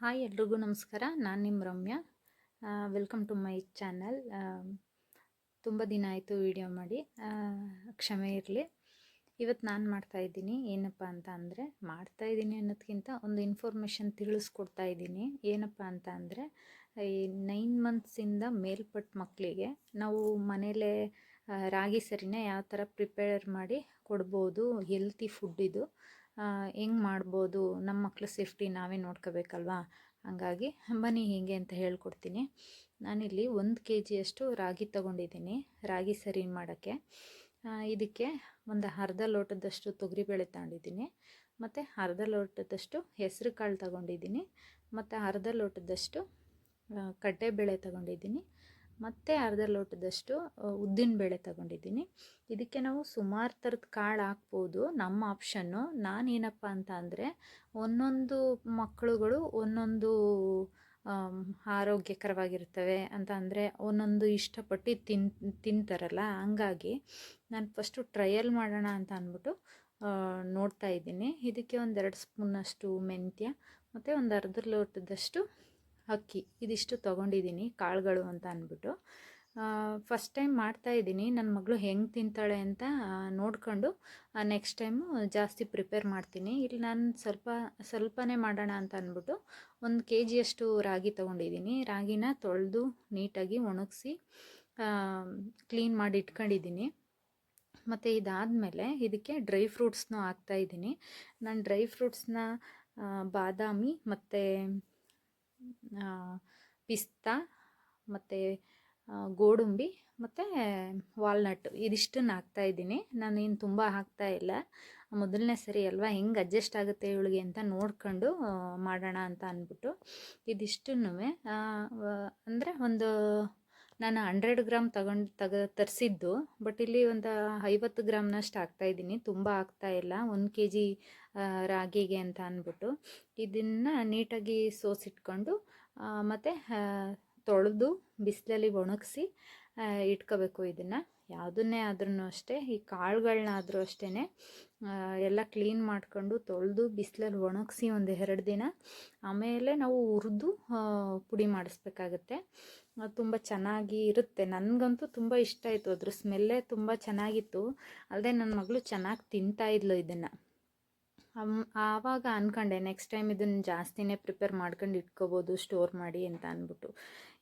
Hi ಎಲ್ರಿಗೂ ನಮಸ್ಕಾರ. ನಾನು ನಿಮ್ಮ Ramya. Welcome to my channel ತುಂಬ ದಿನ ಆಯಿತು ವಿಡಿಯೋ ಮಾಡಿ. ಕ್ಷಮೆ ಇರಲಿ. ಇವತ್ತು ನಾನು ಮಾಡ್ತಾಯಿದ್ದೀನಿ ಏನಪ್ಪ ಅಂತ ಅಂದರೆ ಮಾಡ್ತಾಯಿದ್ದೀನಿ ಅನ್ನೋದಕ್ಕಿಂತ ಒಂದು ಇನ್ಫಾರ್ಮೇಷನ್ ತಿಳಿಸ್ಕೊಡ್ತಾ ಇದ್ದೀನಿ. ಏನಪ್ಪ ಅಂತ ಅಂದರೆ, ಈ ನೈನ್ ಮಂತ್ಸಿಂದ ಮೇಲ್ಪಟ್ಟ ಮಕ್ಕಳಿಗೆ ನಾವು ಮನೇಲೇ ರಾಗಿ ಸರಿನೇ ಯಾವ ಥರ ಪ್ರಿಪೇರ್ ಮಾಡಿ ಕೊಡ್ಬೋದು ಹೆಲ್ತಿ ಫುಡ್ ಇದು. ಹೆಂಗೆ ಮಾಡ್ಬೋದು? ನಮ್ಮ ಮಕ್ಳ ಸೇಫ್ಟಿ ನಾವೇ ನೋಡ್ಕೋಬೇಕಲ್ವಾ? ಹಾಗಾಗಿ ಬನ್ನಿ ಹೇಗೆ ಅಂತ ಹೇಳ್ಕೊಡ್ತೀನಿ. ನಾನಿಲ್ಲಿ ಒಂದು ಕೆ ಜಿಯಷ್ಟು ರಾಗಿ ತಗೊಂಡಿದ್ದೀನಿ, ರಾಗಿ ಸರಿ ಮಾಡೋಕ್ಕೆ. ಇದಕ್ಕೆ ಒಂದು ಅರ್ಧ ಲೋಟದಷ್ಟು ತೊಗರಿಬೇಳೆ ತಗೊಂಡಿದ್ದೀನಿ, ಮತ್ತು ಅರ್ಧ ಲೋಟದಷ್ಟು ಹೆಸರು ಕಾಳು ತಗೊಂಡಿದ್ದೀನಿ, ಮತ್ತು ಅರ್ಧ ಲೋಟದಷ್ಟು ಕಡಲೆಬೇಳೆ ತಗೊಂಡಿದ್ದೀನಿ. ಮತ್ತು ಅರ್ಧ ಲೋಟದಷ್ಟು ಉದ್ದಿನ ಬೇಳೆ ತಗೊಂಡಿದ್ದೀನಿ. ಇದಕ್ಕೆ ನಾವು ಸುಮಾರು ಥರದ ಕಾಳು ಹಾಕ್ಬೋದು. ನಮ್ಮ ಆಪ್ಷನ್ನು ನಾನೇನಪ್ಪ ಅಂತ ಅಂದರೆ, ಒಂದೊಂದು ಮಕ್ಕಳುಗಳು ಒಂದೊಂದು ಆರೋಗ್ಯಕರವಾಗಿರ್ತವೆ ಅಂತ ಅಂದರೆ, ಒಂದೊಂದು ಇಷ್ಟಪಟ್ಟು ತಿನ್, ತಿಂತಾರಲ್ಲ, ಹಂಗಾಗಿ ನಾನು ಫಸ್ಟು ಟ್ರಯಲ್ ಮಾಡೋಣ ಅಂತ ಅಂದ್ಬಿಟ್ಟು ನೋಡ್ತಾ ಇದ್ದೀನಿ. ಇದಕ್ಕೆ ಒಂದೆರಡು ಸ್ಪೂನಷ್ಟು ಮೆಂತ್ಯ, ಮತ್ತು ಒಂದು ಅರ್ಧ ಲೋಟದಷ್ಟು ಅಕ್ಕಿ, ಇದಿಷ್ಟು ತೊಗೊಂಡಿದ್ದೀನಿ ಕಾಳುಗಳು ಅಂತ ಅಂದ್ಬಿಟ್ಟು. ಫಸ್ಟ್ ಟೈಮ್ ಮಾಡ್ತಾ ಇದ್ದೀನಿ. ನನ್ನ ಮಗಳು ಹೆಂಗೆ ತಿಂತಾಳೆ ಅಂತ ನೋಡಿಕೊಂಡು ನೆಕ್ಸ್ಟ್ ಟೈಮು ಜಾಸ್ತಿ ಪ್ರಿಪೇರ್ ಮಾಡ್ತೀನಿ. ಇಲ್ಲಿ ನಾನು ಸ್ವಲ್ಪ, ಸ್ವಲ್ಪನೇ ಮಾಡೋಣ ಅಂತ ಅಂದ್ಬಿಟ್ಟು ಒಂದು ಕೆ ಜಿಯಷ್ಟು ರಾಗಿ ತೊಗೊಂಡಿದ್ದೀನಿ ರಾಗಿನ ತೊಳೆದು ನೀಟಾಗಿ ಒಣಗಿಸಿ ಕ್ಲೀನ್ ಮಾಡಿ ಇಟ್ಕೊಂಡಿದ್ದೀನಿ ಮತ್ತು ಇದಾದಮೇಲೆ ಇದಕ್ಕೆ ಡ್ರೈ ಫ್ರೂಟ್ಸ್ನೂ ಹಾಕ್ತಾಯಿದ್ದೀನಿ ನಾನು ಡ್ರೈ ಫ್ರೂಟ್ಸ್ನ ಬಾದಾಮಿ ಮತ್ತು ಪಿಸ್ತಾ ಮತ್ತು ಗೋಡಂಬಿ ಮತ್ತು ವಾಲ್ನಟ್ ಇದಿಷ್ಟನ್ನು ಹಾಕ್ತಾಯಿದ್ದೀನಿ ನಾನೇನು ತುಂಬ ಹಾಕ್ತಾ ಇಲ್ಲ. ಮೊದಲನೇ ಸರಿ ಅಲ್ವಾ? ಹೆಂಗೆ ಅಡ್ಜಸ್ಟ್ ಆಗುತ್ತೆ ಇವಳಿಗೆ ಅಂತ ನೋಡ್ಕೊಂಡು ಮಾಡೋಣ ಅಂತ ಅಂದ್ಬಿಟ್ಟು ಇದಿಷ್ಟನ್ನೂ ಅಂದರೆ ಒಂದು ನಾನು ಹಂಡ್ರೆಡ್ ಗ್ರಾಮ್ ತಗೊಂಡು ತಗ, ತರಿಸಿದ್ದು ಬಟ್ ಇಲ್ಲಿ ಒಂದು ಐವತ್ತು ಗ್ರಾಮ್ನಷ್ಟು ಹಾಕ್ತಾಯಿದ್ದೀನಿ ತುಂಬ ಆಗ್ತಾ ಇಲ್ಲ. ಒಂದು ಕೆ ಜಿ ರಾಗಿಗೆ ಅಂತ ಅಂದ್ಬಿಟ್ಟು ಇದನ್ನು ನೀಟಾಗಿ ಸೋಸಿಟ್ಕೊಂಡು ಮತ್ತು ತೊಳೆದು ಬಿಸಿಲಲ್ಲಿ ಒಣಗಿಸಿ ಇಟ್ಕೋಬೇಕು ಇದನ್ನು. ಯಾವುದನ್ನೇ ಆದ್ರೂ ಅಷ್ಟೇ, ಈ ಕಾಳುಗಳನ್ನಾದರೂ ಅಷ್ಟೇ ಎಲ್ಲ ಕ್ಲೀನ್ ಮಾಡ್ಕೊಂಡು ತೊಳೆದು ಬಿಸಿಲಲ್ಲಿ ಒಣಗಿಸಿ ಒಂದು ಎರಡು ದಿನ, ಆಮೇಲೆ ನಾವು ಹುರಿದು ಪುಡಿ ಮಾಡಿಸ್ಬೇಕಾಗತ್ತೆ. ತುಂಬ ಚೆನ್ನಾಗಿ ಇರುತ್ತೆ. ನನಗಂತೂ ತುಂಬ ಇಷ್ಟ ಆಯಿತು. ಅದ್ರ ಸ್ಮೆಲ್ಲೇ ತುಂಬ ಚೆನ್ನಾಗಿತ್ತು. ಅಲ್ಲದೆ ನನ್ನ ಮಗಳು ಚೆನ್ನಾಗಿ ತಿಂತಾ ಇದ್ಲು ಇದನ್ನು. ಆವಾಗ ಅಂದ್ಕೊಂಡೆ ನೆಕ್ಸ್ಟ್ ಟೈಮ್ ಇದನ್ನು ಜಾಸ್ತಿನೇ ಪ್ರಿಪೇರ್ ಮಾಡ್ಕೊಂಡು ಇಟ್ಕೋಬೋದು ಸ್ಟೋರ್ ಮಾಡಿ ಅಂತ ಅಂದ್ಬಿಟ್ಟು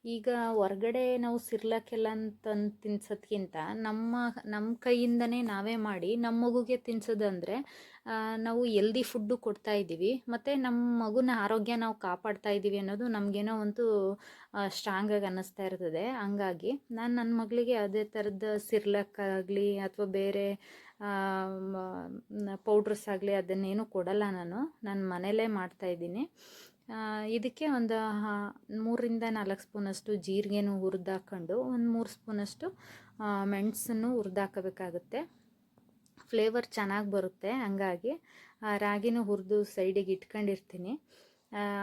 ಈಗ ಹೊರ್ಗಡೆ ನಾವು ಸಿರ್ಲಕ್ಕೆಲ್ಲ ಅಂತಂದು ತಿನ್ಸೋದ್ಕಿಂತ ನಮ್ಮ ನಮ್ಮ ಕೈಯಿಂದನೇ ನಾವೇ ಮಾಡಿ ನಮ್ಮ ಮಗುಗೆ ತಿನ್ಸೋದಂದರೆ ನಾವು ಎಲ್ದಿ ಫುಡ್ಡು ಕೊಡ್ತಾ ಇದ್ದೀವಿ. ಮತ್ತು ನಮ್ಮ ಮಗುನ ಆರೋಗ್ಯ ನಾವು ಕಾಪಾಡ್ತಾ ಇದ್ದೀವಿ ಅನ್ನೋದು ನಮಗೇನೋ ಒಂದು ಸ್ಟ್ರಾಂಗಾಗಿ ಅನ್ನಿಸ್ತಾ ಇರ್ತದೆ. ಹಂಗಾಗಿ ನಾನು ನನ್ನ ಮಗಳಿಗೆ ಅದೇ ಥರದ ಸಿರ್ಲಕ್ ಆಗಲಿ ಅಥವಾ ಬೇರೆ ಪೌಡ್ರಸ್ ಆಗಲಿ ಅದನ್ನೇನು ಕೊಡಲ್ಲ ನಾನು. ನಾನು ಮನೇಲೇ ಮಾಡ್ತಾಯಿದ್ದೀನಿ ಇದಕ್ಕೆ ಒಂದು ಮೂರರಿಂದ ನಾಲ್ಕು ಸ್ಪೂನಷ್ಟು ಜೀರಿಗೆನೂ ಹುರಿದಾಕೊಂಡು, ಒಂದು ಮೂರು ಸ್ಪೂನಷ್ಟು ಮೆಣಸನ್ನು ಹುರಿದಾಕಬೇಕಾಗುತ್ತೆ. ಫ್ಲೇವರ್ ಚೆನ್ನಾಗಿ ಬರುತ್ತೆ ಹಂಗಾಗಿ ರಾಗಿನೂ ಹುರಿದು ಸೈಡಿಗೆ ಇಟ್ಕೊಂಡಿರ್ತೀನಿ.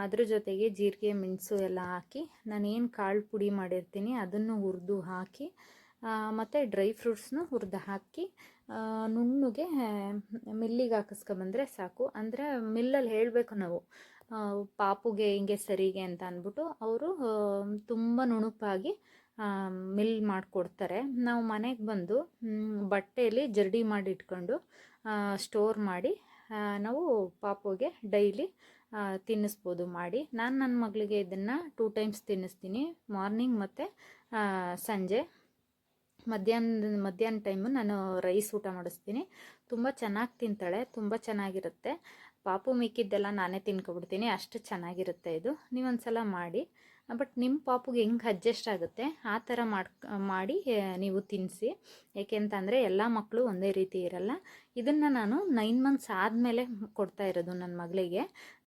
ಅದ್ರ ಜೊತೆಗೆ ಜೀರಿಗೆ, ಮೆಣಸು ಎಲ್ಲ ಹಾಕಿ ನಾನು ಏನು ಕಾಳು ಪುಡಿ ಮಾಡಿರ್ತೀನಿ ಅದನ್ನು ಹುರಿದು ಹಾಕಿ ಮತ್ತು ಡ್ರೈ ಫ್ರೂಟ್ಸ್ನು ಹುರಿದು ಹಾಕಿ ನುಣ್ಣಗೆ ಮಿಲ್ಲಿಗೆ ಹಾಕಿಸ್ಕೊಂಬಂದ್ರೆ ಸಾಕು. ಅಂದರೆ ಮಿಲ್ಲಲ್ಲಿ ಹೇಳಬೇಕು ನಾವು ಪಾಪುಗೆ ಹಿಂಗೆ ಸರಿಗೆ ಅಂತ ಅಂದ್ಬಿಟ್ಟು ಅವರು ತುಂಬ ನುಣುಪಾಗಿ ಮಿಲ್ ಮಾಡಿಕೊಡ್ತಾರೆ. ನಾವು ಮನೆಗೆ ಬಂದು ಬಟ್ಟೆಯಲ್ಲಿ ಜರಡಿ ಮಾಡಿ ಇಟ್ಕೊಂಡು ಸ್ಟೋರ್ ಮಾಡಿ ನಾವು ಪಾಪುಗೆ ಡೈಲಿ ತಿನ್ನಿಸ್ಬೋದು ಮಾಡಿ. ನಾನು ನನ್ನ ಮಗಳಿಗೆ ಇದನ್ನು ಟೂ ಟೈಮ್ಸ್ ತಿನ್ನಿಸ್ತೀನಿ. ಮಾರ್ನಿಂಗ್ ಮತ್ತು ಸಂಜೆ. ಮಧ್ಯಾಹ್ನ ಮಧ್ಯಾಹ್ನ ಟೈಮು ನಾನು ರೈಸ್ ಊಟ ಮಾಡಿಸ್ತೀನಿ. ತುಂಬ ಚೆನ್ನಾಗಿ ತಿಂತಾಳೆ, ತುಂಬ ಚೆನ್ನಾಗಿರುತ್ತೆ. ಪಾಪು ಮಿಕ್ಕಿದ್ದೆಲ್ಲ ನಾನೇ ತಿನ್ಕೊಬಿಡ್ತೀನಿ, ಅಷ್ಟು ಚೆನ್ನಾಗಿರುತ್ತೆ ಇದು. ನೀವೊಂದು ಸಲ ಮಾಡಿ. ಬಟ್ ನಿಮ್ಮ ಪಾಪುಗೆ ಹೆಂಗೆ ಅಡ್ಜಸ್ಟ್ ಆಗುತ್ತೆ, ಆ ಥರ ಮಾಡ್ಕ, ಮಾಡಿ ನೀವು ತಿನ್ನಿಸಿ ಏಕೆಂತಂದರೆ ಎಲ್ಲ ಮಕ್ಕಳು ಒಂದೇ ರೀತಿ ಇರಲ್ಲ. ಇದನ್ನು ನಾನು ನೈನ್ ಮಂತ್ಸ್ ಆದಮೇಲೆ ಕೊಡ್ತಾ ಇರೋದು ನನ್ನ ಮಗಳಿಗೆ.